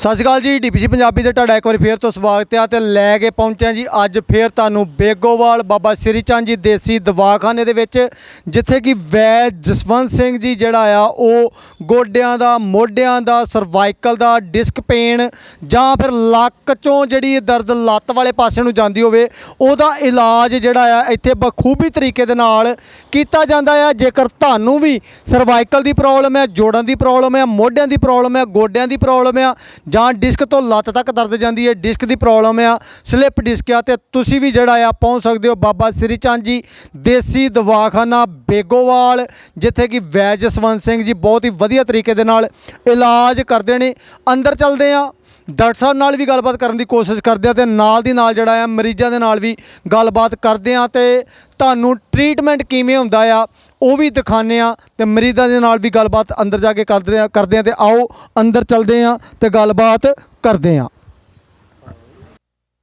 ਸਤਿ ਸ਼੍ਰੀ ਅਕਾਲ ਜੀ, ਡੀਪੀਸੀ ਪੰਜਾਬੀ ਦੇ ਤੁਹਾਡਾ ਇੱਕ ਵਾਰੀ ਫੇਰ ਤੋਂ ਸਵਾਗਤ ਹੈ ਤੇ ਲੈ ਕੇ ਪਹੁੰਚਿਆ ਜੀ ਅੱਜ ਫੇਰ ਤੁਹਾਨੂੰ ਬੇਗੋਵਾਲ ਬਾਬਾ ਸ੍ਰੀ ਚੰਦ ਜੀ ਦੇਸੀ ਦਵਾਖਾਨੇ ਦੇ ਵਿੱਚ, ਜਿੱਥੇ ਕਿ ਵੈਦ ਜਸਵੰਤ ਸਿੰਘ ਜੀ ਜਿਹੜਾ ਆ, ਉਹ ਗੋਡਿਆਂ ਦਾ, ਮੋਢਿਆਂ ਦਾ ਸਰਵਾਈਕਲ ਦਾ ਡਿਸਕ ਪੇਨ ਜਾਂ ਫਿਰ ਲੱਕ ਚੋਂ ਜਿਹੜੀ ਦਰਦ ਲੱਤ ਵਾਲੇ ਪਾਸੇ ਨੂੰ ਜਾਂਦੀ ਹੋਵੇ, ਉਹਦਾ ਇਲਾਜ ਜਿਹੜਾ ਆ, ਇੱਥੇ ਬਖੂਬੀ ਤਰੀਕੇ ਦੇ ਨਾਲ ਕੀਤਾ ਜਾਂਦਾ ਆ। ਜੇਕਰ ਤੁਹਾਨੂੰ ਵੀ ਸਰਵਾਈਕਲ ਦੀ ਪ੍ਰੋਬਲਮ ਹੈ, ਜੋੜਾਂ ਦੀ ਪ੍ਰੋਬਲਮ ਹੈ, ਮੋਢਿਆਂ ਦੀ ਪ੍ਰੋਬਲਮ ਹੈ, ਗੋਡਿਆਂ ਦੀ ਪ੍ਰੋਬਲਮ ਆ ਜਾਂ ਡਿਸਕ ਤੋਂ ਲੱਤ ਤੱਕ ਦਰਦ ਜਾਂਦੀ ਹੈ ਡਿਸਕ ਦੀ ਪ੍ਰੋਬਲਮ ਆ ਸਲਿੱਪ ਡਿਸਕ ਆ ਤੇ ਤੁਸੀਂ ਵੀ ਜਿਹੜਾ ਆ ਪਹੁੰਚ ਸਕਦੇ ਹੋ ਬਾਬਾ ਸ੍ਰੀ ਚੰਦ ਜੀ, ਦੇਸੀ ਦਵਾਖਾਨਾ ਬੇਗੋਵਾਲ, ਜਿੱਥੇ ਕਿ ਵੈਦ ਜਸਵੰਤ ਸਿੰਘ ਜੀ ਬਹੁਤ ਹੀ ਵਧੀਆ ਤਰੀਕੇ ਦੇ ਨਾਲ ਇਲਾਜ ਕਰਦੇ ਨੇ। ਅੰਦਰ ਚੱਲਦੇ ਆ ਡਾਕਟਰ ਸਾਹਿਬ ਨਾਲ ਵੀ ਗੱਲਬਾਤ ਕਰਨ ਦੀ ਕੋਸ਼ਿਸ਼ ਕਰਦੇ ਆ ਤੇ ਨਾਲ ਦੀ ਨਾਲ ਜਿਹੜਾ ਆ, ਮਰੀਜ਼ਾਂ ਦੇ ਨਾਲ ਵੀ ਗੱਲਬਾਤ ਕਰਦੇ ਆ ਤੇ ਤੁਹਾਨੂੰ ਟ੍ਰੀਟਮੈਂਟ ਕਿਵੇਂ ਹੁੰਦਾ ਆ, ਉਹ ਵੀ ਦਿਖਾਉਂਦੇ ਆ ਤੇ ਮਰੀਜ਼ਾਂ ਦੇ ਨਾਲ ਵੀ ਗੱਲਬਾਤ ਅੰਦਰ ਜਾ ਕੇ ਕਰਦੇ ਆ ਕਰਦੇ ਆ ਤੇ ਆਓ ਅੰਦਰ ਚੱਲਦੇ ਆ ਤੇ ਗੱਲਬਾਤ ਕਰਦੇ ਆ।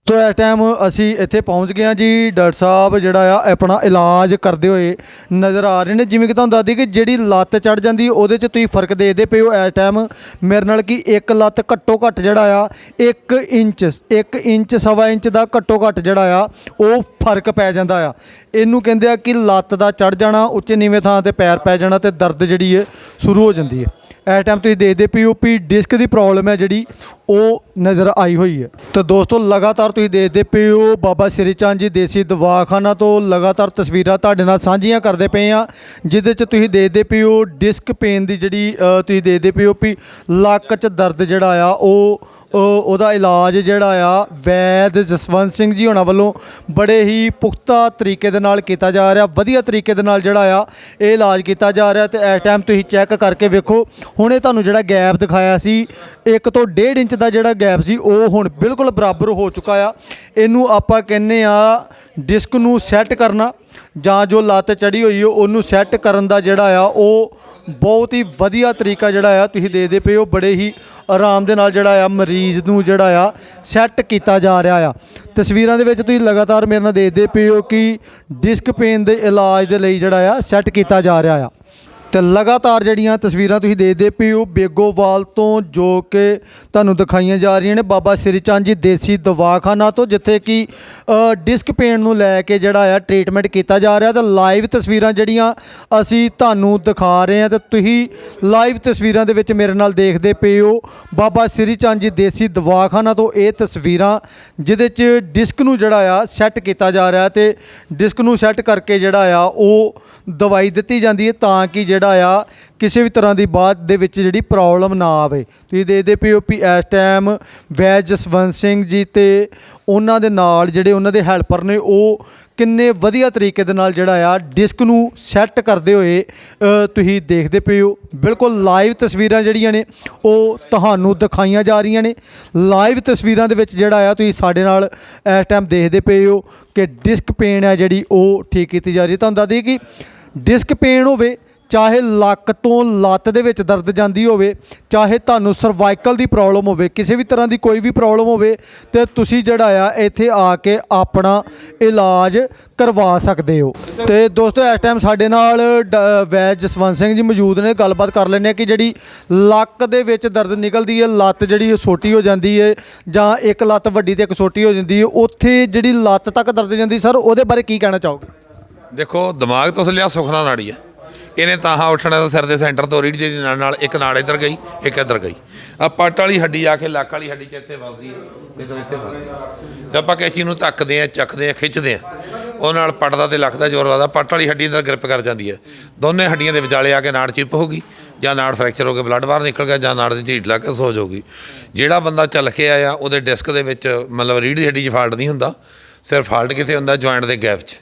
ਸੋ ਇਸ ਟਾਈਮ ਅਸੀਂ ਇੱਥੇ ਪਹੁੰਚ ਗਏ ਹਾਂ ਜੀ, ਡਾਕਟਰ ਸਾਹਿਬ ਜਿਹੜਾ ਆ ਆਪਣਾ ਇਲਾਜ ਕਰਦੇ ਹੋਏ ਨਜ਼ਰ ਆ ਰਹੇ ਨੇ। ਜਿਵੇਂ ਕਿ ਤੁਹਾਨੂੰ ਦੱਸਦੀ ਕਿ ਜਿਹੜੀ ਲੱਤ ਚੜ ਜਾਂਦੀ, ਉਹਦੇ 'ਚ ਤੁਸੀਂ ਫ਼ਰਕ ਦੇਖਦੇ ਪਏ ਹੋ ਇਸ ਟਾਈਮ ਮੇਰੇ ਨਾਲ ਕਿ ਇੱਕ ਲੱਤ ਘੱਟੋ ਘੱਟ ਜਿਹੜਾ ਆ 1 ਇੰਚ 1 ਇੰਚ, ਸਵਾ ਇੰਚ ਦਾ ਘੱਟੋ ਘੱਟ ਜਿਹੜਾ ਆ, ਉਹ ਫ਼ਰਕ ਪੈ ਜਾਂਦਾ ਆ। ਇਹਨੂੰ ਕਹਿੰਦੇ ਆ ਕਿ ਲੱਤ ਦਾ ਚੜ ਜਾਣਾ, ਉੱਚੇ ਨੀਵੇਂ ਥਾਂ ਤੇ ਪੈਰ ਪੈ ਜਾਣਾ ਤੇ ਦਰਦ ਜਿਹੜੀ ਹੈ ਸ਼ੁਰੂ ਹੋ ਜਾਂਦੀ ਹੈ ਇਸ ਟਾਈਮ ਤੁਸੀਂ ਦੇਖਦੇ ਪੀਓਪੀ ਡਿਸਕ ਦੀ ਪ੍ਰੋਬਲਮ ਹੈ ਜਿਹੜੀ ਉਹ ਨਜ਼ਰ ਆਈ ਹੋਈ ਹੈ। ਤਾਂ ਦੋਸਤੋ, ਲਗਾਤਾਰ ਤੁਸੀਂ ਦੇਖਦੇ ਪਏ ਹੋ, ਬਾਬਾ ਸ੍ਰੀ ਚੰਦ ਜੀ ਦੇਸੀ ਦਵਾਖਾਨਾ ਤੋਂ ਲਗਾਤਾਰ ਤਸਵੀਰਾਂ ਤੁਹਾਡੇ ਨਾਲ ਸਾਂਝੀਆਂ ਕਰਦੇ ਪਏ ਆ ਜਿਹਦੇ ਚ ਤੁਸੀਂ ਦੇਖਦੇ ਪਏ ਹੋ ਡਿਸਕ ਪੇਨ ਦੀ ਜਿਹੜੀ ਤੁਸੀਂ ਦੇਖਦੇ ਪਏ ਹੋ ਵੀ ਲੱਕ 'ਚ ਦਰਦ ਜਿਹੜਾ ਆ, ਉਹ ਉਹ- ਉਹਦਾ ਇਲਾਜ ਜਿਹੜਾ ਆ, ਵੈਦ ਜਸਵੰਤ ਸਿੰਘ ਜੀ ਹੋਣਾ ਵੱਲੋਂ ਬੜੇ ਹੀ ਪੁਖਤਾ ਤਰੀਕੇ ਦੇ ਨਾਲ ਕੀਤਾ ਜਾ ਰਿਹਾ, ਵਧੀਆ ਤਰੀਕੇ ਦੇ ਨਾਲ ਜਿਹੜਾ ਆ, ਇਹ ਇਲਾਜ ਕੀਤਾ ਜਾ ਰਿਹਾ ਤੇ ਇਸ ਟਾਈਮ ਤੁਸੀਂ ਚੈੱਕ ਕਰਕੇ ਵੇਖੋ। ਹੁਣੇ ਤੁਹਾਨੂੰ ਜਿਹੜਾ ਗੈਪ ਦਿਖਾਇਆ ਸੀ 1 ਤੋਂ 1.5 ਇੰਚ ਦਾ ਜਿਹੜਾ ਗੈਪ ਸੀ, ਉਹ ਹੁਣ ਬਿਲਕੁਲ ਬਰਾਬਰ ਹੋ ਚੁੱਕਾ ਆ। ਇਹਨੂੰ ਆਪਾਂ ਕਹਿੰਨੇ ਆ ਡਿਸਕ ਨੂੰ ਸੈੱਟ ਕਰਨਾ, ਜਾਂ ਜੋ ਲੱਤ ਚੜੀ ਹੋਈ ਹੈ ਉਹਨੂੰ ਸੈੱਟ ਕਰਨ ਦਾ ਜਿਹੜਾ ਆ, ਉਹ ਬਹੁਤ ਹੀ ਵਧੀਆ ਤਰੀਕਾ ਜਿਹੜਾ ਆ, ਤੁਸੀਂ ਦੇਖਦੇ ਪਏ ਹੋ, ਬੜੇ ਹੀ ਆਰਾਮ ਦੇ ਨਾਲ ਜਿਹੜਾ ਆ, ਮਰੀਜ਼ ਨੂੰ ਜਿਹੜਾ ਆ, ਸੈੱਟ ਕੀਤਾ ਜਾ ਰਿਹਾ ਆ। ਤਸਵੀਰਾਂ ਦੇ ਵਿੱਚ ਤੁਸੀਂ ਲਗਾਤਾਰ ਮੇਰੇ ਨਾਲ ਦੇਖਦੇ ਪਏ ਹੋ ਕਿ ਡਿਸਕ ਪੇਨ ਦੇ ਇਲਾਜ ਦੇ ਲਈ ਜਿਹੜਾ ਆ, ਸੈੱਟ ਕੀਤਾ ਜਾ ਰਿਹਾ ਆ। ਤੇ ਲਗਾਤਾਰ ਜਿਹੜੀਆਂ ਤਸਵੀਰਾਂ ਤੁਸੀਂ ਦੇਖਦੇ ਪਏ ਹੋ, ਬੇਗੋਵਾਲ ਤੋਂ ਜੋ ਕਿ ਤੁਹਾਨੂੰ ਦਿਖਾਈਆਂ ਜਾ ਰਹੀਆਂ ਨੇ, ਬਾਬਾ ਸ੍ਰੀ ਚੰਦ ਜੀ ਦੇਸੀ ਦਵਾਖਾਨਾ ਤੋਂ, ਜਿੱਥੇ ਕਿ ਡਿਸਕ ਪੇਨ ਨੂੰ ਲੈ ਕੇ ਜਿਹੜਾ ਆ ਟ੍ਰੀਟਮੈਂਟ ਕੀਤਾ ਜਾ ਰਿਹਾ ਤੇ ਲਾਈਵ ਤਸਵੀਰਾਂ ਜਿਹੜੀਆਂ ਅਸੀਂ ਤੁਹਾਨੂੰ ਦਿਖਾ ਰਹੇ ਹਾਂ ਤੇ ਤੁਸੀਂ ਲਾਈਵ ਤਸਵੀਰਾਂ ਦੇ ਵਿੱਚ ਮੇਰੇ ਨਾਲ ਦੇਖਦੇ ਪਏ ਹੋ। ਬਾਬਾ ਸ੍ਰੀ ਚੰਦ ਜੀ ਦੇਸੀ ਦਵਾਖਾਨਾ ਤੋਂ ਇਹ ਤਸਵੀਰਾਂ, ਜਿਹਦੇ 'ਚ ਡਿਸਕ ਨੂੰ ਜਿਹੜਾ ਆ ਸੈੱਟ ਕੀਤਾ ਜਾ ਰਿਹਾ ਤੇ ਡਿਸਕ ਨੂੰ ਸੈੱਟ ਕਰਕੇ ਜਿਹੜਾ ਆ ਉਹ ਦਵਾਈ ਦਿੱਤੀ ਜਾਂਦੀ ਹੈ ਤਾਂ ਕਿ ਜਿਹੜਾ ਆ ਕਿਸੇ ਵੀ ਤਰ੍ਹਾਂ ਦੀ ਬਾਅਦ ਦੇ ਵਿੱਚ ਜਿਹੜੀ ਪ੍ਰੋਬਲਮ ਨਾ ਆਵੇ। ਤੁਸੀਂ ਦੇਖਦੇ ਪਏ ਵੀ ਇਸ ਟਾਈਮ ਵੈਦ ਜਸਵੰਤ ਸਿੰਘ ਜੀ ਤੇ ਉਹਨਾਂ ਦੇ ਨਾਲ ਜਿਹੜੇ ਉਹਨਾਂ ਦੇ ਹੈਲਪਰ ਨੇ, ਉਹ ਕਿੰਨੇ ਵਧੀਆ ਤਰੀਕੇ ਦੇ ਨਾਲ ਜਿਹੜਾ ਆ ਡਿਸਕ ਨੂੰ ਸੈੱਟ ਕਰਦੇ ਹੋਏ ਤੁਸੀਂ ਦੇਖਦੇ ਪਏ ਹੋ। ਬਿਲਕੁਲ ਲਾਈਵ ਤਸਵੀਰਾਂ ਜਿਹੜੀਆਂ ਨੇ, ਉਹ ਤੁਹਾਨੂੰ ਦਿਖਾਈਆਂ ਜਾ ਰਹੀਆਂ ਨੇ। ਲਾਈਵ ਤਸਵੀਰਾਂ ਦੇ ਵਿੱਚ ਜਿਹੜਾ ਆ ਤੁਸੀਂ ਸਾਡੇ ਨਾਲ ਇਸ ਟਾਈਮ ਦੇਖਦੇ ਪਏ ਹੋ ਕਿ ਡਿਸਕ ਪੇਨ ਹੈ ਜਿਹੜੀ, ਉਹ ਠੀਕ ਕੀਤੀ ਜਾ ਰਹੀ ਹੈ। ਤੁਹਾਨੂੰ ਦੱਸ ਦਈਏ ਕਿ ਡਿਸਕ ਪੇਨ ਹੋਵੇ, ਚਾਹੇ ਲੱਕ ਤੋਂ ਲੱਤ ਦੇ ਵਿੱਚ ਦਰਦ ਜਾਂਦੀ ਹੋਵੇ, ਚਾਹੇ ਤੁਹਾਨੂੰ ਸਰਵਾਈਕਲ ਦੀ ਪ੍ਰੋਬਲਮ ਹੋਵੇ, ਕਿਸੇ ਵੀ ਤਰ੍ਹਾਂ ਦੀ ਕੋਈ ਵੀ ਪ੍ਰੋਬਲਮ ਹੋਵੇ, ਤੇ ਤੁਸੀਂ ਜਿਹੜਾ ਆ, ਇੱਥੇ ਆ ਕੇ ਆਪਣਾ ਇਲਾਜ ਕਰਵਾ ਸਕਦੇ ਹੋ। ਤੇ ਦੋਸਤੋ, ਇਸ ਟਾਈਮ ਸਾਡੇ ਨਾਲ, ਡ- ਵੈਦ ਜਸਵੰਤ ਸਿੰਘ ਜੀ ਮੌਜੂਦ ਨੇ, ਗੱਲਬਾਤ ਕਰ ਲੈਂਦੇ ਆ ਕਿ ਜਿਹੜੀ ਲੱਕ ਦੇ ਵਿੱਚ ਦਰਦ ਨਿਕਲਦੀ ਹੈ, ਲੱਤ ਜਿਹੜੀ ਛੋਟੀ ਹੋ ਜਾਂਦੀ ਹੈ, ਜਾਂ ਇੱਕ ਲੱਤ ਵੱਡੀ ਤੇ ਇੱਕ ਛੋਟੀ ਹੋ ਜਾਂਦੀ ਹੈ, ਉੱਥੇ ਜਿਹੜੀ ਲੱਤ ਤੱਕ ਦਰਦ ਜਾਂਦੀ, ਸਰ, ਉਹਦੇ ਬਾਰੇ ਕੀ ਕਹਿਣਾ ਚਾਹੋਗੇ? ਦੇਖੋ, ਦਿਮਾਗ ਤੋਂ ਲਿਆ ਸੁਖਨਾ ਨਾੜੀ ਹੈ ਇਹਨੇ ਤਾਹਾਂ ਉੱਠਣਾ ਤਾਂ ਸਿਰ ਦੇ ਸੈਂਟਰ ਤੋਂ ਰੀੜ ਦੀ ਨਾਲ ਨਾਲ ਇੱਕ ਨਾੜ ਇੱਧਰ ਗਈ, ਇੱਕ ਇੱਧਰ ਗਈ। ਆ ਪੱਟ ਵਾਲੀ ਹੱਡੀ ਆ ਕੇ, ਲੱਕ ਵਾਲੀ ਹੱਡੀ ਚ ਇੱਥੇ ਵੱਜਦੀ ਹੈ ਇੱਧਰ ਇੱਥੇ ਵੱਜਦੀ ਹੈ ਆਪਾਂ ਕਿਸੇ ਚੀਜ਼ ਨੂੰ ਧੱਕਦੇ ਆ, ਚੱਕਦੇ ਆ, ਖਿੱਚਦੇ ਆ। ਉਹ ਨਾਲ ਪੱਟ ਦਾ ਤੇ ਲੱਕ ਦਾ ਜ਼ੋਰ ਲੱਗਦਾ ਪੱਟ ਵਾਲੀ ਹੱਡੀ ਅੰਦਰ ਗ੍ਰਿਪ ਕਰ ਜਾਂਦੀ ਹੈ ਦੋਨੇ ਹੱਡੀਆਂ ਦੇ ਵਿਚਾਲੇ ਆ ਕੇ ਨਾੜ ਚਿਪ ਹੋਗੀ ਜਾਂ ਨਾੜ ਫ੍ਰੈਕਚਰ ਹੋ ਕੇ ਬਲੱਡ ਬਾਹਰ ਨਿਕਲ ਗਿਆ, ਜਾਂ ਨਾੜ ਦੀ ਝੀਟ ਲੱਗ ਕੇ ਸੋ ਜਾਊਗੀ। ਜਿਹੜਾ ਬੰਦਾ ਚੱਲ ਕੇ ਆਇਆ, ਉਹਦੇ ਡਿਸਕ ਦੇ ਵਿੱਚ ਮਤਲਬ ਰੀੜ ਦੀ ਹੱਡੀ 'ਚ ਫਾਲਟ ਨਹੀਂ ਹੁੰਦਾ, ਸਿਰਫ ਫਾਲਟ ਕਿਤੇ ਹੁੰਦਾ ਜੁਆਇੰਟ ਦੇ ਗੈਪ 'ਚ।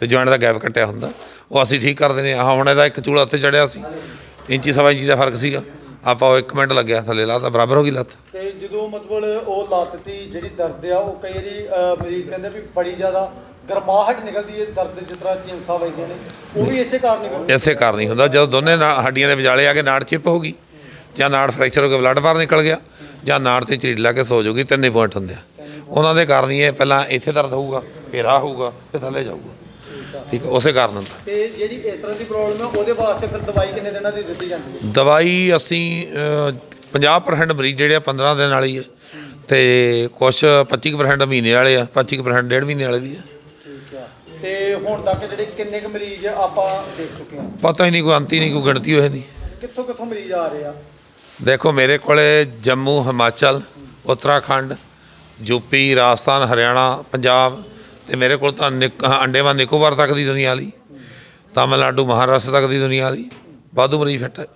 ਤੇ ਜੁਆਇੰਟ ਦਾ ਗੈਪ ਕੱਟਿਆ ਹੁੰਦਾ। ਉਹ ਅਸੀਂ ਠੀਕ ਕਰ ਦਿੰਦੇ ਹਾਂ। ਆਹ ਹੁਣ ਇਹਦਾ ਇੱਕ ਚੂੜਾ ਉੱਤੇ ਚੜਿਆ ਸੀ। ਇੰਚੀ ਸਵਾ ਇੰਚੀ ਦਾ ਫ਼ਰਕ ਸੀਗਾ। ਆਪਾਂ ਉਹ 1 ਮਿੰਟ ਲੱਗਿਆ ਥੱਲੇ ਲਾਤਾ ਬਰਾਬਰ ਹੋ ਗਈ ਲੱਤ। ਤੇ ਜਦੋਂ ਮਤਲਬ ਉਹ ਲੱਤ ਦੀ ਜਿਹੜੀ ਦਰਦ ਆ ਉਹ ਕਈ ਵਾਰੀ ਮਰੀਜ਼ ਕਹਿੰਦੇ ਵੀ ਬੜੀ ਜ਼ਿਆਦਾ ਗਰਮਾਹਟ ਨਿਕਲਦੀ ਹੈ ਦਰਦ ਜਿਸ ਤਰ੍ਹਾਂ ਚਿੰਸਾ ਵੱਜਦੇ ਨੇ। ਉਹ ਵੀ ਇਸੇ ਕਾਰਨ ਹੀ ਬਣਦਾ ਇਸੇ ਕਾਰਨ ਹੀ ਹੁੰਦਾ। ਜਦੋਂ ਦੋਨੇ ਹੱਡੀਆਂ ਦੇ ਵਿਚਾਲੇ ਆ ਕੇ ਨਾੜ ਚਿਪ ਹੋ ਗਈ ਜਾਂ ਨਾੜ ਫ੍ਰੈਕਚਰ ਹੋ ਕੇ ਬਲੱਡ ਬਾਹਰ ਨਿਕਲ ਗਿਆ ਜਾਂ ਨਾੜ ਤੇ ਝੀੜ ਲਾ ਕੇ ਸੋ ਜਾਊਗੀ ਤਿੰਨੇ ਪੁਆਇੰਟ ਹੁੰਦੇ ਆ। ਉਹਨਾਂ ਦੇ ਕਾਰਨ ਹੀ ਇਹ ਪਹਿਲਾਂ ਇੱਥੇ ਦਰਦ ਹੋਊਗਾ ਫਿਰ ਆਹ ਹੋਊਗਾ ਫਿਰ ਥੱਲੇ ਜਾਊਗਾ। ਠੀਕ ਹੈ ਉਸੇ ਕਾਰਨ ਤੇ ਜਿਹੜੀ ਇਸ ਤਰ੍ਹਾਂ ਦੀ ਪ੍ਰੋਬਲਮ ਹੈ ਉਹਦੇ ਵਾਸਤੇ ਫਿਰ ਦਵਾਈ ਕਿੰਨੇ ਦਿਨਾਂ ਦੀ ਦਿੱਤੀ ਜਾਂਦੀ ਹੈ? ਦਵਾਈ ਅਸੀਂ ਅਹ, 50% ਮਰੀਜ਼ ਜਿਹੜੇ ਆ 15 ਦਿਨ ਵਾਲੀ ਹੈ ਤੇ ਕੁਛ 25% ਮਹੀਨੇ ਵਾਲੇ ਆ 25% ਡੇਢ ਮਹੀਨੇ ਵਾਲੇ ਵੀ ਆ। ਤੇ ਹੁਣ ਤੱਕ ਜਿਹੜੇ ਕਿੰਨੇ ਕੁ ਮਰੀਜ਼ ਆਪਾਂ ਦੇਖ ਚੁੱਕੇ ਹਾਂ? ਪਤਾ ਹੀ ਨਹੀਂ ਕੋਈ ਅੰਤ ਹੀ ਨਹੀਂ ਕੋਈ ਗਿਣਤੀ ਹੋਏ ਨਹੀਂ। ਕਿੱਥੋਂ ਕਿੱਥੋਂ ਮਰੀਜ਼ ਆ ਰਹੇ ਆ? ਦੇਖੋ ਮੇਰੇ ਕੋਲੇ ਜੰਮੂ ਹਿਮਾਚਲ ਉੱਤਰਾਖੰਡ ਯੂਪੀ ਰਾਜਸਥਾਨ ਹਰਿਆਣਾ ਪੰਜਾਬ ਤੇ ਮੇਰੇ ਕੋਲ ਤਾਂ ਨਿਕ- ਅੰਡੇਮਾਨ ਨਿਕੋਬਾਰ ਤੱਕ ਦੀ ਦੁਨੀਆ ਲਈ ਤਾਮਿਲਨਾਡੂ ਮਹਾਰਾਸ਼ਟਰ ਤੱਕ ਦੀ ਦੁਨੀਆ ਵਾਲੀ, ਵਾਧੂ ਮਰੀਜ਼ ਫਿੱਟ ਹੈ।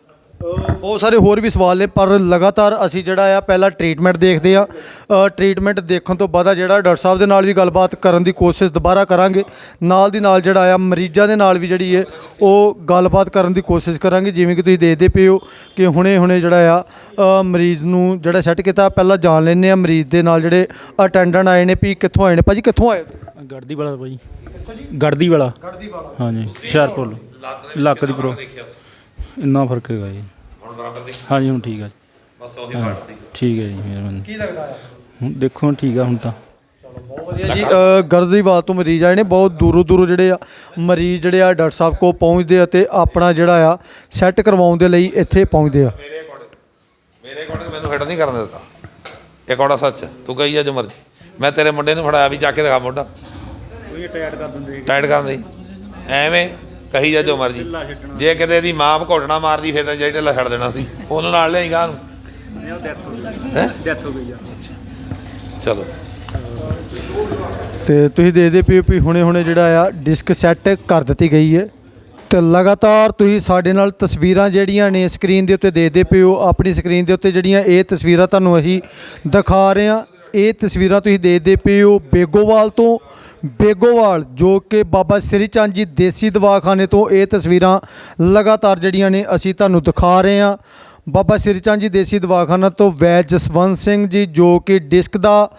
ਬਹੁਤ ਸਾਰੇ ਹੋਰ ਵੀ ਸਵਾਲ ਨੇ, ਪਰ ਲਗਾਤਾਰ ਅਸੀਂ ਜਿਹੜਾ ਆ, ਪਹਿਲਾਂ ਟ੍ਰੀਟਮੈਂਟ ਦੇਖਦੇ ਆ ਟ੍ਰੀਟਮੈਂਟ ਦੇਖਣ ਤੋਂ ਬਾਅਦ ਜਿਹੜਾ ਡਾਕਟਰ ਸਾਹਿਬ ਦੇ ਨਾਲ ਵੀ ਗੱਲਬਾਤ ਕਰਨ ਦੀ ਕੋਸ਼ਿਸ਼ ਦੁਬਾਰਾ ਕਰਾਂਗੇ। ਨਾਲ ਦੀ ਨਾਲ ਜਿਹੜਾ ਆ, ਮਰੀਜ਼ਾਂ ਦੇ ਨਾਲ ਵੀ ਜਿਹੜੀ ਹੈ ਉਹ ਗੱਲਬਾਤ ਕਰਨ ਦੀ ਕੋਸ਼ਿਸ਼ ਕਰਾਂਗੇ। ਜਿਵੇਂ ਕਿ ਤੁਸੀਂ ਦੇਖਦੇ ਪਏ ਹੋ ਕਿ ਹੁਣੇ ਹੁਣੇ ਜਿਹੜਾ ਆ ਮਰੀਜ਼ ਨੂੰ ਜਿਹੜਾ ਸੈੱਟ ਕੀਤਾ, ਪਹਿਲਾਂ ਜਾਣ ਲੈਂਦੇ ਆ ਮਰੀਜ਼ ਦੇ ਨਾਲ ਜਿਹੜੇ ਅਟੈਂਡੈਂਟ ਆਏ ਨੇ, ਵੀ ਕਿੱਥੋਂ ਆਏ ਨੇ? ਭਾਜੀ ਕਿੱਥੋਂ ਆਏ ਗੜਦੀ ਵਾਲਾ ਭਾਈ ਗੜਦੀ ਵਾਲਾ? ਗੜਦੀ ਵਾਲਾ ਹਾਂਜੀ ਹੁਸ਼ਿਆਰਪੁਰ ਲੱਕ ਦੀ ਪ੍ਰੋ ਇੰਨਾ ਫ਼ਰਕ ਹੈਗਾ ਜੀ। ਹੁਣ ਬਰਾਬਰ ਦੀ ਹਾਂਜੀ ਹੁਣ ਠੀਕ ਆ ਜੀ। ਬਸ ਉਹੀ ਹਾਂ, ਠੀਕ ਹੈ ਜੀ ਮਿਹਰਬਾਨੀ ਕੀ ਲੱਗਦਾ ਆ? ਹੁਣ ਦੇਖੋ ਹੁਣ ਠੀਕ ਆ ਹੁਣ ਤਾਂ। ਬਹੁਤ ਵਧੀਆ ਜੀ। ਤੋਂ ਮਰੀਜ਼ ਆਏ ਨੇ ਬਹੁਤ ਦੂਰੋਂ ਦੂਰੋਂ ਜਿਹੜੇ ਆ ਮਰੀਜ਼ ਜਿਹੜੇ ਆ ਡਾਕਟਰ ਸਾਹਿਬ ਕੋਲ ਪਹੁੰਚਦੇ ਆ ਤੇ ਆਪਣਾ ਜਿਹੜਾ ਆ ਸੈੱਟ ਕਰਵਾਉਣ ਦੇ ਲਈ ਇੱਥੇ ਪਹੁੰਚਦੇ ਆ। ਮੇਰੇ ਅਕੋਰਡਿੰਗ ਮੇਰੇ ਅਕੋਰਡਿੰਗ ਮੈਨੂੰ ਫਿੱਟ ਨਹੀਂ ਕਰਨ ਦਿੱਤਾ। ਇਹ ਕੋੜਾ ਸੱਚ ਤੂੰ ਕਹੀ ਜਾ ਜੋ ਮਰਜ਼ੀ। ਮੈਂ ਤੇਰੇ ਮੁੰਡੇ ਨੂੰ ਫੜਾਇਆ ਵੀ ਜਾ ਕੇ ਦਿਖਾ ਮੋਢਾ ਟਾਇਰ ਕਰ ਦਿੰਦੇ ਟਾਈਟ ਕਰਨ ਦੀ ਐਵੇਂ ਕਹੀ ਜਾ ਜੋ ਮਰਜ਼ੀ। ਜੇ ਕਿਤੇ ਇਹਦੀ ਮਾਂ ਘੋਟਣਾ ਮਾਰਦੀ ਫਿਰ ਤਾਂ ਜਿਹੜੀ ਢਿੱਲਾ ਛੱਡ ਦੇਣਾ ਸੀ। ਉਹਨੂੰ ਨਾਲ ਲਿਆਈ ਗਾਂ ਨੂੰ। ਡੈਥ ਹੋ ਗਈ। ਹੈਂ? ਡੈਥ ਹੋ ਗਈ ਆ ਚਲੋ। ਤੇ ਤੁਸੀਂ ਦੇਖਦੇ ਪਏ ਹੋ ਵੀ ਹੁਣੇ ਹੁਣੇ ਜਿਹੜਾ ਆ ਡਿਸਕ ਸੈੱਟ ਕਰ ਦਿੱਤੀ ਗਈ ਹੈ। ਤੇ ਲਗਾਤਾਰ ਤੁਸੀਂ ਸਾਡੇ ਨਾਲ ਤਸਵੀਰਾਂ ਜਿਹੜੀਆਂ ਨੇ ਸਕਰੀਨ ਦੇ ਉੱਤੇ ਦੇਖਦੇ ਪਏ ਹੋ ਆਪਣੀ ਸਕਰੀਨ ਦੇ ਉੱਤੇ ਜਿਹੜੀਆਂ ਇਹ ਤਸਵੀਰਾਂ ਤੁਹਾਨੂੰ ਅਸੀਂ ਦਿਖਾ ਰਹੇ ਹਾਂ। ਇਹ ਤਸਵੀਰਾਂ ਤੁਸੀਂ ਦੇਖਦੇ ਪਏ ਹੋ ਬੇਗੋਵਾਲ ਤੋਂ। ਬੇਗੋਵਾਲ ਜੋ ਕਿ ਬਾਬਾ ਸ੍ਰੀ ਚੰਦ ਜੀ ਦੇਸੀ ਦਵਾਖਾਨੇ ਤੋਂ ਇਹ ਤਸਵੀਰਾਂ ਲਗਾਤਾਰ ਜਿਹੜੀਆਂ ਨੇ ਅਸੀਂ ਤੁਹਾਨੂੰ ਦਿਖਾ ਰਹੇ ਹਾਂ। ਬਾਬਾ ਸ੍ਰੀ ਚੰਦ ਜੀ ਦੇਸੀ ਦਵਾਖਾਨਾ ਤੋਂ ਵੈ ਜਸਵੰਤ ਸਿੰਘ ਜੀ ਜੋ ਕਿ ਡਿਸਕ ਦਾ,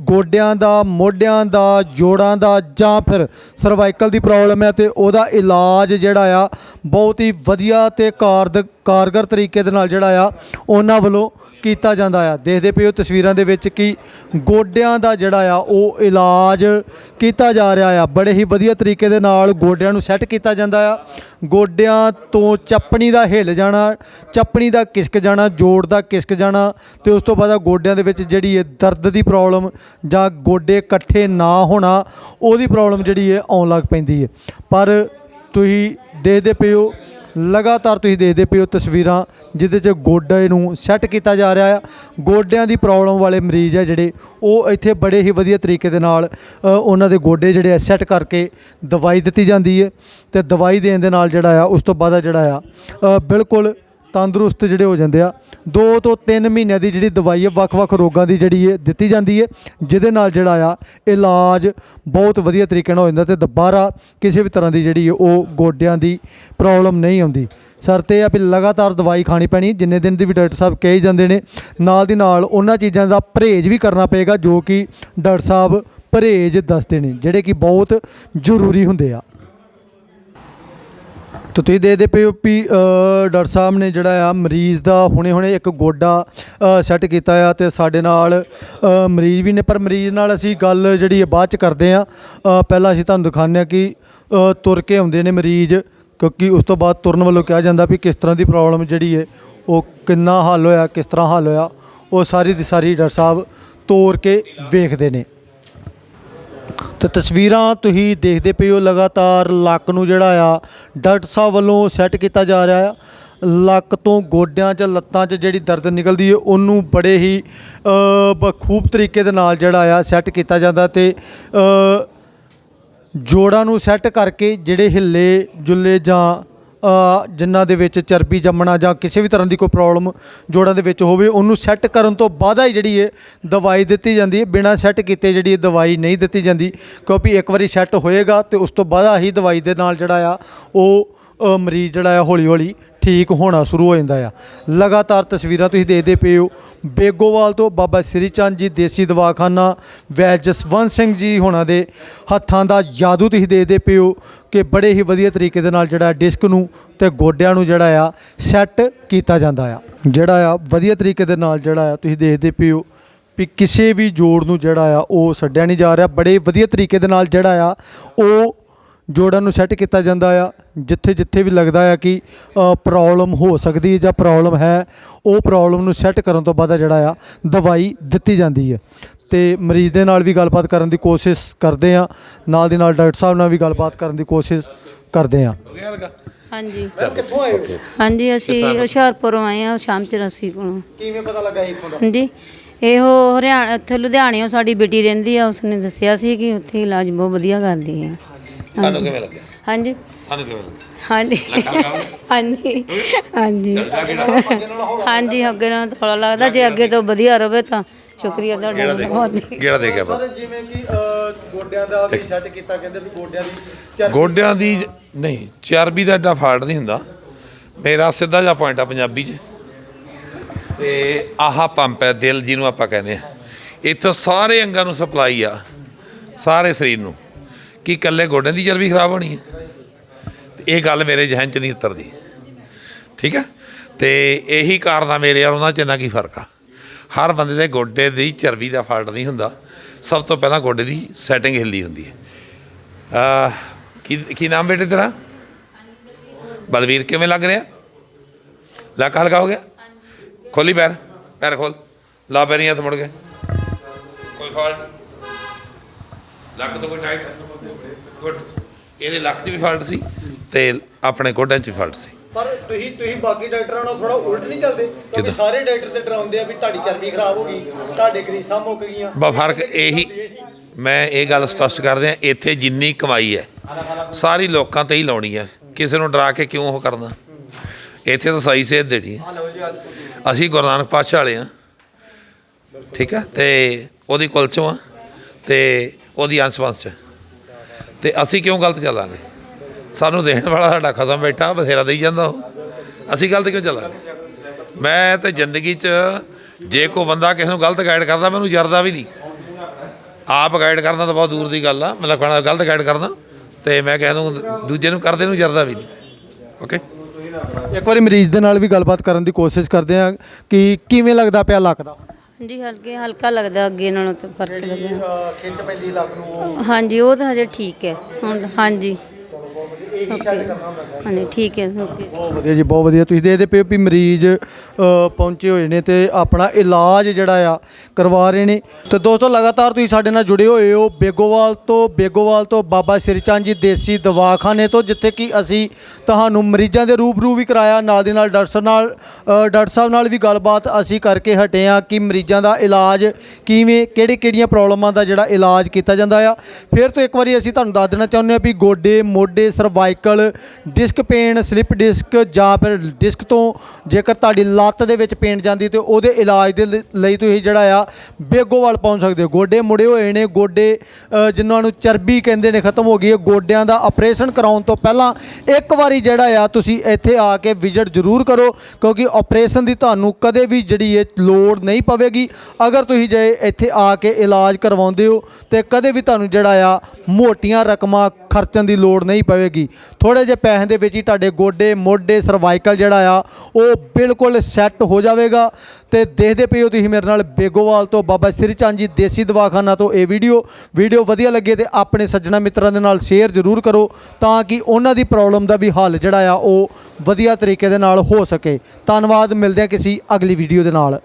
ਗੋਡਿਆਂ ਦਾ, ਮੋਢਿਆਂ ਦਾ, ਜੋੜਾਂ ਦਾ ਜਾਂ ਫਿਰ ਸਰਵਾਈਕਲ ਦੀ ਪ੍ਰੋਬਲਮ ਹੈ ਤੇ ਉਹਦਾ ਇਲਾਜ ਜਿਹੜਾ ਆ ਬਹੁਤ ਹੀ ਵਧੀਆ ਤੇ ਕਾਰਦ ਕਾਰਗਰ ਤਰੀਕੇ ਦੇ ਨਾਲ ਜਿਹੜਾ ਆ, ਉਹਨਾਂ ਵੱਲੋਂ ਕੀਤਾ ਜਾਂਦਾ ਆ। ਦੇਖਦੇ ਪਏ ਹੋ ਤਸਵੀਰਾਂ ਦੇ ਵਿੱਚ ਕਿ ਗੋਡਿਆਂ ਦਾ ਜਿਹੜਾ ਆ, ਉਹ ਇਲਾਜ ਕੀਤਾ ਜਾ ਰਿਹਾ ਆ। ਬੜੇ ਹੀ ਵਧੀਆ ਤਰੀਕੇ ਦੇ ਨਾਲ ਗੋਡਿਆਂ ਨੂੰ ਸੈੱਟ ਕੀਤਾ ਜਾਂਦਾ ਆ। ਗੋਡਿਆਂ ਤੋਂ ਚੱਪਣੀ ਦਾ ਹਿੱਲ ਜਾਣਾ, ਚੱਪਣੀ ਦਾ ਕਿਸਕ ਜਾਣਾ, ਜੋੜ ਦਾ ਕਿਸਕ ਜਾਣਾ ਤੇ ਉਸ ਤੋਂ ਬਾਅਦ ਗੋਡਿਆਂ ਦੇ ਵਿੱਚ ਜਿਹੜੀ ਹੈ ਦਰਦ ਦੀ ਪ੍ਰੋਬਲਮ ਜਾਂ ਗੋਡੇ ਇਕੱਠੇ ਨਾ ਹੋਣਾ, ਉਹਦੀ ਪ੍ਰੋਬਲਮ ਜਿਹੜੀ ਹੈ ਆਉਣ ਲੱਗ ਪੈਂਦੀ ਹੈ। ਪਰ ਤੁਸੀਂ ਦੇਖਦੇ ਪਏ ਹੋ ਲਗਾਤਾਰ ਤੁਸੀਂ ਦੇਖਦੇ ਪਏ ਹੋ ਤਸਵੀਰਾਂ, ਜਿਹਦੇ 'ਚ ਗੋਡੇ ਨੂੰ ਸੈੱਟ ਕੀਤਾ ਜਾ ਰਿਹਾ ਆ। ਗੋਡਿਆਂ ਦੀ ਪ੍ਰੋਬਲਮ ਵਾਲੇ ਮਰੀਜ਼ ਆ ਜਿਹੜੇ, ਉਹ ਇੱਥੇ ਬੜੇ ਹੀ ਵਧੀਆ ਤਰੀਕੇ ਦੇ ਨਾਲ ਉਹਨਾਂ ਦੇ ਗੋਡੇ ਜਿਹੜੇ ਆ ਸੈੱਟ ਕਰਕੇ ਦਵਾਈ ਦਿੱਤੀ ਜਾਂਦੀ ਹੈ ਤੇ ਦਵਾਈ ਦੇਣ ਦੇ ਨਾਲ ਜਿਹੜਾ ਆ, ਉਸ ਤੋਂ ਬਾਅਦ ਜਿਹੜਾ ਆ ਬਿਲਕੁਲ ਤੰਦਰੁਸਤ ਜਿਹੜੇ ਹੋ ਜਾਂਦੇ ਆ 2 ਤੋਂ 3 ਮਹੀਨਿਆਂ ਦੀ ਜਿਹੜੀ ਦਵਾਈ ਹੈ ਵੱਖ-ਵੱਖ ਰੋਗਾਂ ਦੀ ਜਿਹੜੀ ਹੈ ਦਿੱਤੀ ਜਾਂਦੀ ਹੈ ਜਿਹਦੇ ਨਾਲ ਜਿਹੜਾ ਆ, ਇਲਾਜ ਬਹੁਤ ਵਧੀਆ ਤਰੀਕੇ ਨਾਲ ਹੋ ਜਾਂਦਾ ਤੇ ਦੁਬਾਰਾ ਕਿਸੇ ਵੀ ਤਰ੍ਹਾਂ ਦੀ ਜਿਹੜੀ ਉਹ ਗੋਡਿਆਂ ਦੀ ਪ੍ਰੋਬਲਮ ਨਹੀਂ ਆਉਂਦੀ। ਸਰ ਤੇ ਆ ਵੀ ਲਗਾਤਾਰ ਦਵਾਈ ਖਾਣੀ ਪੈਣੀ, ਜਿੰਨੇ ਦਿਨ ਦੀ ਵੀ ਡਾਕਟਰ ਸਾਹਿਬ ਕਹੀ ਜਾਂਦੇ ਨੇ, ਨਾਲ ਦੀ ਨਾਲ ਉਹਨਾਂ ਚੀਜ਼ਾਂ ਦਾ ਪਰਹੇਜ਼ ਵੀ ਕਰਨਾ ਪਏਗਾ, ਜੋ ਕਿ ਡਾਕਟਰ ਸਾਹਿਬ ਪਰਹੇਜ਼ ਦੱਸਦੇ ਨੇ, ਜਿਹੜੇ ਕਿ ਬਹੁਤ ਜ਼ਰੂਰੀ ਹੁੰਦੇ ਆ। ਤੋ ਤੁਸੀਂ ਦੇਖਦੇ ਪਏ ਹੋ ਵੀ ਡਾਕਟਰ ਸਾਹਿਬ ਨੇ ਜਿਹੜਾ ਆ ਮਰੀਜ਼ ਦਾ ਹੁਣੇ-ਹੁਣੇ ਇੱਕ ਗੋਡਾ ਸੈੱਟ ਕੀਤਾ ਆ ਤੇ ਸਾਡੇ ਨਾਲ ਮਰੀਜ਼ ਵੀ ਨੇ। ਪਰ ਮਰੀਜ਼ ਨਾਲ ਅਸੀਂ ਗੱਲ ਜਿਹੜੀ ਹੈ ਬਾਅਦ ਚ ਕਰਦੇ ਆ। ਪਹਿਲਾਂ ਅਸੀਂ ਤੁਹਾਨੂੰ ਦਿਖਾਉਂਦੇ ਆ ਕਿ ਤੁਰ ਕੇ ਆਉਂਦੇ ਨੇ ਮਰੀਜ਼, ਕਿਉਂਕਿ ਉਸ ਤੋਂ ਬਾਅਦ ਤੁਰਨ ਵੱਲੋਂ ਕਿਹਾ ਜਾਂਦਾ ਵੀ ਕਿਸ ਤਰ੍ਹਾਂ ਦੀ ਪ੍ਰੋਬਲਮ ਜਿਹੜੀ ਹੈ ਉਹ ਕਿੰਨਾ ਹੱਲ ਹੋਇਆ, ਕਿਸ ਤਰ੍ਹਾਂ ਹੱਲ ਹੋਇਆ, ਉਹ ਸਾਰੀ ਦੀ ਸਾਰੀ ਡਾਕਟਰ ਸਾਹਿਬ ਤੋਰ ਕੇ ਵੇਖਦੇ ਨੇ। ਤੇ ਤਸਵੀਰਾਂ ਤੁਸੀਂ ਦੇਖਦੇ ਪਏ ਹੋ ਲਗਾਤਾਰ ਲੱਕ ਨੂੰ ਜਿਹੜਾ ਆ ਡਾਕਟਰ ਸਾਹਿਬ ਵੱਲੋਂ ਸੈੱਟ ਕੀਤਾ ਜਾ ਰਿਹਾ ਆ। ਲੱਕ ਤੋਂ ਗੋਡਿਆਂ 'ਚ ਲੱਤਾਂ 'ਚ ਜਿਹੜੀ ਦਰਦ ਨਿਕਲਦੀ ਹੈ ਉਹਨੂੰ ਬੜੇ ਹੀ ਅ, ਬਖੂਬ ਤਰੀਕੇ ਦੇ ਨਾਲ ਜਿਹੜਾ ਆ ਸੈੱਟ ਕੀਤਾ ਜਾਂਦਾ ਤੇ ਜੋੜਾਂ ਨੂੰ ਸੈੱਟ ਕਰਕੇ ਜਿਹੜੇ ਹਿੱਲੇ ਜੁੱਲੇ ਜਾਂ ਜਿਨ੍ਹਾਂ ਦੇ ਵਿੱਚ ਚਰਬੀ ਜੰਮਣਾ ਜਾਂ ਕਿਸੇ ਵੀ ਤਰ੍ਹਾਂ ਦੀ ਕੋਈ ਪ੍ਰੋਬਲਮ ਜੋੜਾਂ ਦੇ ਵਿੱਚ ਹੋਵੇ, ਉਹਨੂੰ ਸੈੱਟ ਕਰਨ ਤੋਂ ਬਾਅਦ ਹੀ ਜਿਹੜੀ ਹੈ ਦਵਾਈ ਦਿੱਤੀ ਜਾਂਦੀ ਹੈ। ਬਿਨਾਂ ਸੈੱਟ ਕੀਤੇ ਜਿਹੜੀ ਇਹ ਦਵਾਈ ਨਹੀਂ ਦਿੱਤੀ ਜਾਂਦੀ, ਕਿਉਂਕਿ ਇੱਕ ਵਾਰੀ ਸੈੱਟ ਹੋਏਗਾ ਤੇ ਉਸ ਤੋਂ ਬਾਅਦ ਹੀ ਦਵਾਈ ਦੇ ਨਾਲ ਜਿਹੜਾ ਆ, ਉਹ ਮਰੀਜ਼ ਜਿਹੜਾ ਆ ਹੌਲੀ ਹੌਲੀ ਠੀਕ ਹੋਣਾ ਸ਼ੁਰੂ ਹੋ ਜਾਂਦਾ ਆ। ਲਗਾਤਾਰ ਤਸਵੀਰਾਂ ਤੁਸੀਂ ਦੇਖਦੇ ਪਏ ਹੋ। ਬੇਗੋਵਾਲ ਤੋਂ ਬਾਬਾ ਸ੍ਰੀ ਚੰਦ ਜੀ ਦੇਸੀ ਦਵਾਖਾਨਾ ਵੈ ਜਸਵੰਤ ਸਿੰਘ ਜੀ ਹੋਣਾ ਦੇ ਹੱਥਾਂ ਦਾ ਜਾਦੂ ਤੁਸੀਂ ਦੇਖਦੇ ਪਏ ਹੋ ਕਿ ਬੜੇ ਹੀ ਵਧੀਆ ਤਰੀਕੇ ਦੇ ਨਾਲ ਜਿਹੜਾ ਡਿਸਕ ਨੂੰ ਤੇ ਗੋਡਿਆਂ ਨੂੰ ਜਿਹੜਾ ਆ ਸੈੱਟ ਕੀਤਾ ਜਾਂਦਾ ਆ। ਜਿਹੜਾ ਆ ਵਧੀਆ ਤਰੀਕੇ ਦੇ ਨਾਲ ਜਿਹੜਾ ਆ ਤੁਸੀਂ ਦੇਖਦੇ ਪਏ ਹੋ ਵੀ ਕਿਸੇ ਵੀ ਜੋੜ ਨੂੰ ਜਿਹੜਾ ਆ ਉਹ ਛੱਡਿਆ ਨਹੀਂ ਜਾ ਰਿਹਾ। ਬੜੇ ਵਧੀਆ ਤਰੀਕੇ ਦੇ ਨਾਲ ਜਿਹੜਾ ਆ ਉਹ ਜੋੜਾਂ ਨੂੰ ਸੈੱਟ ਕੀਤਾ ਜਾਂਦਾ ਆ ਜਿੱਥੇ ਜਿੱਥੇ ਵੀ ਲੱਗਦਾ ਆ ਕਿ ਪ੍ਰੋਬਲਮ ਹੋ ਸਕਦੀ ਹੈ ਜਾਂ ਪ੍ਰੋਬਲਮ ਹੈ ਉਹ ਪ੍ਰੋਬਲਮ ਨੂੰ ਸੈੱਟ ਕਰਨ ਤੋਂ ਬਾਅਦ ਆ ਜਿਹੜਾ ਆ ਦਵਾਈ ਦਿੱਤੀ ਜਾਂਦੀ ਹੈ। ਤੇ ਮਰੀਜ਼ ਦੇ ਨਾਲ ਵੀ ਗੱਲਬਾਤ ਕਰਨ ਦੀ ਕੋਸ਼ਿਸ਼ ਕਰਦੇ ਆ ਨਾਲ ਦੀ ਨਾਲ ਡਾਕਟਰ ਸਾਹਿਬ ਨਾਲ ਵੀ ਗੱਲਬਾਤ ਕਰਨ ਦੀ ਕੋਸ਼ਿਸ਼ ਕਰਦੇ ਆ। ਹਾਂਜੀ। ਕਿੱਥੋਂ ਆਏ ਹੋ? ਹਾਂਜੀ ਅਸੀਂ ਹੁਸ਼ਿਆਰਪੁਰੋਂ ਆਏ ਹਾਂ ਸ਼ਾਮ 84 ਕੋਲੋਂ। ਕਿਵੇਂ ਪਤਾ ਲੱਗਾ ਇੱਥੋਂ ਦਾ? ਹਾਂਜੀ। ਇਹੋ ਹਰਿਆਣਾ ਉੱਥੇ ਲੁਧਿਆਣਿਓਂ ਸਾਡੀ ਬੇਟੀ ਰਹਿੰਦੀ ਆ ਉਸਨੇ ਦੱਸਿਆ ਸੀ ਕਿ ਉੱਥੇ ਇਲਾਜ ਬਹੁਤ ਵਧੀਆ ਕਰਦੀ ਹੈ ਤੁਹਾਨੂੰ ਕਿਵੇਂ ਲੱਗਿਆ? ਹਾਂਜੀ। ਤੁਹਾਨੂੰ ਕਿਵੇਂ ਲੱਗਿਆ? ਹਾਂਜੀ। ਹਾਂਜੀ। ਹਾਂਜੀ। ਹਾਂਜੀ ਅੱਗੇ ਨਾਲ ਥੋੜਾ ਲੱਗਦਾ। ਜੇ ਅੱਗੇ ਤੋਂ ਵਧੀਆ ਰਵੇ ਤਾਂ ਸ਼ੁਕਰੀਆ ਤੁਹਾਡਾ। ਬਹੁਤ ਗੇੜਾ ਦੇ ਗਿਆ ਸਰ ਜਿਵੇਂ ਕਿ ਗੋਡਿਆਂ ਦਾ ਵੀ ਸੈੱਟ ਕੀਤਾ ਕਹਿੰਦੇ ਵੀ ਗੋਡਿਆਂ ਦੀ ਗੋਡਿਆਂ ਦੀ ਨਹੀਂ ਚਰਬੀ ਦਾ ਏਡਾ ਫਾਲਟ ਨਹੀਂ ਹੁੰਦਾ। ਮੇਰਾ ਸਿੱਧਾ ਜਿਹਾ ਪੁਆਇੰਟ ਆ ਪੰਜਾਬੀ 'ਚ। ਤੇ ਆਹ ਪੰਪ ਹੈ ਦਿਲ ਜਿਹਨੂੰ ਆਪਾਂ ਕਹਿੰਦੇ ਆ। ਇੱਥੋਂ ਸਾਰੇ ਅੰਗਾਂ ਨੂੰ ਸਪਲਾਈ ਆ। ਸਾਰੇ ਸਰੀਰ ਨੂੰ। ਕਿ ਇਕੱਲੇ ਗੋਡਿਆਂ ਦੀ ਚਰਬੀ ਖਰਾਬ ਹੋਣੀ ਹੈ? ਤੇ ਇਹ ਗੱਲ ਮੇਰੇ ਜ਼ਿਹਨ 'ਚ ਨਹੀਂ ਉਤਰਦੀ। ਠੀਕ ਹੈ? ਤੇ ਇਹੀ ਕਾਰਨ ਆ ਮੇਰੇ ਯਾਰ, ਉਹਨਾਂ 'ਚ ਇੰਨਾ ਕੀ ਫ਼ਰਕ ਆ। ਹਰ ਬੰਦੇ ਦੇ ਗੋਡੇ ਦੀ ਚਰਬੀ ਦਾ ਫਾਲਟ ਨਹੀਂ ਹੁੰਦਾ। ਸਭ ਤੋਂ ਪਹਿਲਾਂ ਗੋਡੇ ਦੀ ਸੈਟਿੰਗ ਹਿੱਲੀ ਹੁੰਦੀ ਹੈ। ਆ ਕੀ ਕੀ ਨਾਮ ਬੇਟੇ ਤੇਰਾ? ਬਲਵੀਰ ਕਿਵੇਂ ਲੱਗ ਰਿਹਾ? ਲੱਕ ਹਲਕਾ ਹੋ ਗਿਆ? ਖੋਲੀ ਪੈਰ। ਪੈਰ ਖੋਲ। ਲਾ ਪੈਰੀਆਂ ਤੇ ਮੁੜ ਗਏ ਕੋਈ ਫਾਲਟ? ਲੱਕ ਤੋਂ ਕੋਈ ਟਾਈਟ? ਗੁੱਡ। ਇਹਦੇ ਲੱਕ 'ਚ ਵੀ ਫਾਲਟ ਸੀ ਤੇ ਆਪਣੇ ਗੋਡਿਆਂ 'ਚ ਵੀ ਫਾਲਟ ਸੀ। ਪਰ ਤੁਸੀਂ ਤੁਸੀਂ ਬਾਕੀ ਡਾਕਟਰਾਂ ਨਾਲ ਥੋੜਾ ਉਲਟ ਨਹੀਂ ਚੱਲਦੇ? ਕਿਉਂਕਿ? ਸਾਰੇ ਡਾਕਟਰ ਤੇ ਡਰਾਉਂਦੇ ਆ ਵੀ ਤੁਹਾਡੀ ਚਰਬੀ ਖਰਾਬ ਹੋ ਗਈ ਤੁਹਾਡੇ ਗਰੀਸਾਂ ਮੁੱਕ ਗਈਆਂ। ਬਾ ਫ਼ਰਕ ਇਹੀ ਮੈਂ ਇਹ ਗੱਲ ਸਪਸ਼ਟ ਕਰ ਦਿਆਂ ਇੱਥੇ ਜਿੰਨੀ ਕਮਾਈ ਹੈ ਸਾਰੀ ਲੋਕਾਂ ਤੇ ਹੀ ਲਾਉਣੀ ਹੈ। ਕਿਸੇ ਨੂੰ ਡਰਾ ਕੇ ਕਿਉਂ ਉਹ ਕਰਨਾ? ਇੱਥੇ ਤਾਂ ਸਹੀ ਸੇਧ ਦੇਣੀ ਹੈ। ਅਸੀਂ ਗੁਰੂ ਨਾਨਕ ਪਾਤਸ਼ਾਹ ਵਾਲੇ ਆ ਠੀਕ ਹੈ? ਤੇ ਉਹਦੀ ਕੁਲ ਚੋਂ ਆ। ਤੇ ਉਹਦੀ ਅੰਸ਼ ਵੰਸ਼ ਚ। ਤੇ ਅਸੀਂ ਕਿਉਂ ਗਲਤ ਚੱਲਾਂਗੇ? ਸਾਨੂੰ ਦੇਣ ਵਾਲਾ ਸਾਡਾ ਖਸਮ ਬੈਠਾ, ਬਥੇਰਾ ਦੇਈ ਜਾਂਦਾ ਉਹ। ਅਸੀਂ ਗਲਤ ਕਿਉਂ ਚੱਲਾਂਗੇ? ਮੈਂ ਤੇ ਜ਼ਿੰਦਗੀ 'ਚ ਜੇ ਕੋਈ ਬੰਦਾ ਕਿਸੇ ਨੂੰ ਗਲਤ ਗਾਈਡ ਕਰਦਾ ਮੈਨੂੰ ਜਰਦਾ ਵੀ ਨਹੀਂ। ਆਪ ਗਾਈਡ ਕਰਨਾ ਤਾਂ ਬਹੁਤ ਦੂਰ ਦੀ ਗੱਲ ਆ। ਮਤਲਬ ਕਹਣਾ ਗਲਤ ਗਾਈਡ ਕਰਨਾ, ਤੇ ਮੈਂ ਕਿਸੇ ਨੂੰ ਦੂਜੇ ਨੂੰ ਕਰਦੇ ਨੂੰ ਜਰਦਾ ਵੀ ਨਹੀਂ। ਓਕੇ ਇੱਕ ਵਾਰੀ ਮਰੀਜ਼ ਦੇ ਨਾਲ ਵੀ ਗੱਲਬਾਤ ਕਰਨ ਦੀ ਕੋਸ਼ਿਸ਼ ਕਰਦੇ ਆ ਕਿ ਕਿਵੇਂ ਲੱਗਦਾ ਪਿਆ ਲੱਕ ਦਾ? ਹਾਂਜੀ ਹਲਕੇ ਹਲਕਾ ਲੱਗਦਾ ਅੱਗੇ ਨਾਲੋਂ ਤਾਂ ਫ਼ਰਕ ਲੱਗਿਆ ਖਿੱਚ ਪੈਂਦੀ ਲੱਕ ਨੂੰ ਹਾਂਜੀ ਉਹ ਤਾਂ ਹਜੇ ਠੀਕ ਹੈ। ਹੁਣ ਹਾਂਜੀ। ਇਹੀ ਸੈੱਟ ਕਰਨਾ ਹੁੰਦਾ ਹਾਂਜੀ ਠੀਕ ਹੈ ਓਕੇ ਬਹੁਤ ਵਧੀਆ ਜੀ ਬਹੁਤ ਵਧੀਆ। ਤੁਸੀਂ ਦੇਖਦੇ ਪਏ ਹੋ ਵੀ ਮਰੀਜ਼ ਅ, ਪਹੁੰਚੇ ਹੋਏ ਨੇ ਤੇ ਆਪਣਾ ਇਲਾਜ ਜਿਹੜਾ ਆ ਕਰਵਾ ਰਹੇ ਨੇ। ਤੇ ਦੋਸਤੋ ਲਗਾਤਾਰ ਤੁਸੀਂ ਸਾਡੇ ਨਾਲ ਜੁੜੇ ਹੋਏ ਹੋ ਬੇਗੋਵਾਲ ਤੋਂ ਬੇਗੋਵਾਲ ਤੋਂ ਬਾਬਾ ਸ੍ਰੀ ਚੰਦ ਜੀ ਦੇਸੀ ਦਵਾਖਾਨੇ ਤੋਂ ਜਿੱਥੇ ਕਿ ਅਸੀਂ ਤੁਹਾਨੂੰ ਮਰੀਜ਼ਾਂ ਦੇ ਰੂਬਰੂ ਵੀ ਕਰਾਇਆ ਨਾਲ ਦੀ ਨਾਲ ਡਾਕਟਰ ਸਾਹਿਬ ਨਾਲ ਅ, ਡਾਕਟਰ ਸਾਹਿਬ ਨਾਲ ਵੀ ਗੱਲਬਾਤ ਅਸੀਂ ਕਰਕੇ ਹਟੇ ਆ ਕਿ ਮਰੀਜ਼ਾਂ ਦਾ ਇਲਾਜ ਕਿਵੇਂ ਕਿਹੜੀ ਕਿਹੜੀਆਂ ਪ੍ਰੋਬਲਮਾਂ ਦਾ ਜਿਹੜਾ ਇਲਾਜ ਕੀਤਾ ਜਾਂਦਾ ਆ। ਫਿਰ ਤੋਂ ਇੱਕ ਵਾਰੀ ਅਸੀਂ ਤੁਹਾਨੂੰ ਦੱਸ ਦੇਣਾ ਚਾਹੁੰਦੇ ਆ ਵੀ ਗੋਡੇ ਮੋਢੇ cervical disc pain slip disc ਜਾਂ ਫਿਰ ਡਿਸਕ ਤੋਂ ਜੇਕਰ ਤੁਹਾਡੀ ਲੱਤ ਦੇ ਵਿੱਚ ਪੇਨ ਜਾਂਦੀ ਤੇ ਉਹਦੇ ਇਲਾਜ ਦੇ ਲ- ਲਈ ਤੁਸੀਂ ਜਿਹੜਾ ਆ ਬੇਗੋਵਾਲ ਪਹੁੰਚ ਸਕਦੇ ਹੋ। ਗੋਡੇ ਮੁੜੇ ਹੋਏ ਨੇ ਗੋਡੇ ਅ, ਜਿਨ੍ਹਾਂ ਨੂੰ ਚਰਬੀ ਕਹਿੰਦੇ ਨੇ ਖਤਮ ਹੋ ਗਈ ਹੈ ਗੋਡਿਆਂ ਦਾ ਆਪਰੇਸ਼ਨ ਕਰਾਉਣ ਤੋਂ ਪਹਿਲਾਂ ਇੱਕ ਵਾਰੀ ਜਿਹੜਾ ਆ ਤੁਸੀਂ ਇੱਥੇ ਆ ਕੇ ਵਿਜ਼ਿਟ ਜ਼ਰੂਰ ਕਰੋ ਕਿਉਂਕਿ ਆਪਰੇਸ਼ਨ ਦੀ ਤੁਹਾਨੂੰ ਕਦੇ ਵੀ ਜਿਹੜੀ ਇਹ ਲੋੜ ਨਹੀਂ ਪਵੇਗੀ। ਅਗਰ ਤੁਸੀਂ ਜੇ ਇੱਥੇ ਆ ਕੇ ਇਲਾਜ ਕਰਵਾਉਂਦੇ ਹੋ ਤੇ ਕਦੇ ਵੀ ਤੁਹਾਨੂੰ ਜਿਹੜਾ ਆ ਮੋਟੀਆਂ ਰਕਮਾਂ ਖਰਚਣ ਦੀ ਲੋੜ ਨਹੀਂ ਪਵੇਗੀ। ਥੋੜੇ ਜਿਹੇ ਪੈਸੇ ਦੇ ਵਿੱਚ ਹੀ ਤੁਹਾਡੇ ਗੋਡੇ, ਮੋਢੇ ਸਰਵਾਈਕਲ ਜਿਹੜਾ ਆ, ਉਹ ਬਿਲਕੁਲ ਸੈੱਟ ਹੋ ਜਾਵੇਗਾ। ਤੇ ਦੇਖਦੇ ਪਏ ਹੋ ਤੁਸੀਂ ਮੇਰੇ ਨਾਲ ਬੇਗੋਵਾਲ ਤੋਂ ਬਾਬਾ ਸ੍ਰੀ ਚੰਦ ਜੀ ਦੇਸੀ ਦਵਾਖਾਨਾ ਤੋਂ ਇਹ ਵੀਡੀਓ। ਵੀਡੀਓ ਵਧੀਆ ਲੱਗੇ ਤੇ ਆਪਣੇ ਸੱਜਣਾ ਮਿੱਤਰਾਂ ਦੇ ਨਾਲ ਸ਼ੇਅਰ ਜ਼ਰੂਰ ਕਰੋ ਤਾਂ ਕਿ ਉਹਨਾਂ ਦੀ ਪ੍ਰੋਬਲਮ ਦਾ ਵੀ ਹੱਲ ਜਿਹੜਾ ਆ, ਉਹ ਵਧੀਆ ਤਰੀਕੇ ਦੇ ਨਾਲ ਹੋ ਸਕੇ। ਧੰਨਵਾਦ, ਮਿਲਦੇ ਹਾਂ ਕਿਸੇ ਅਗਲੀ ਵੀਡੀਓ ਦੇ ਨਾਲ।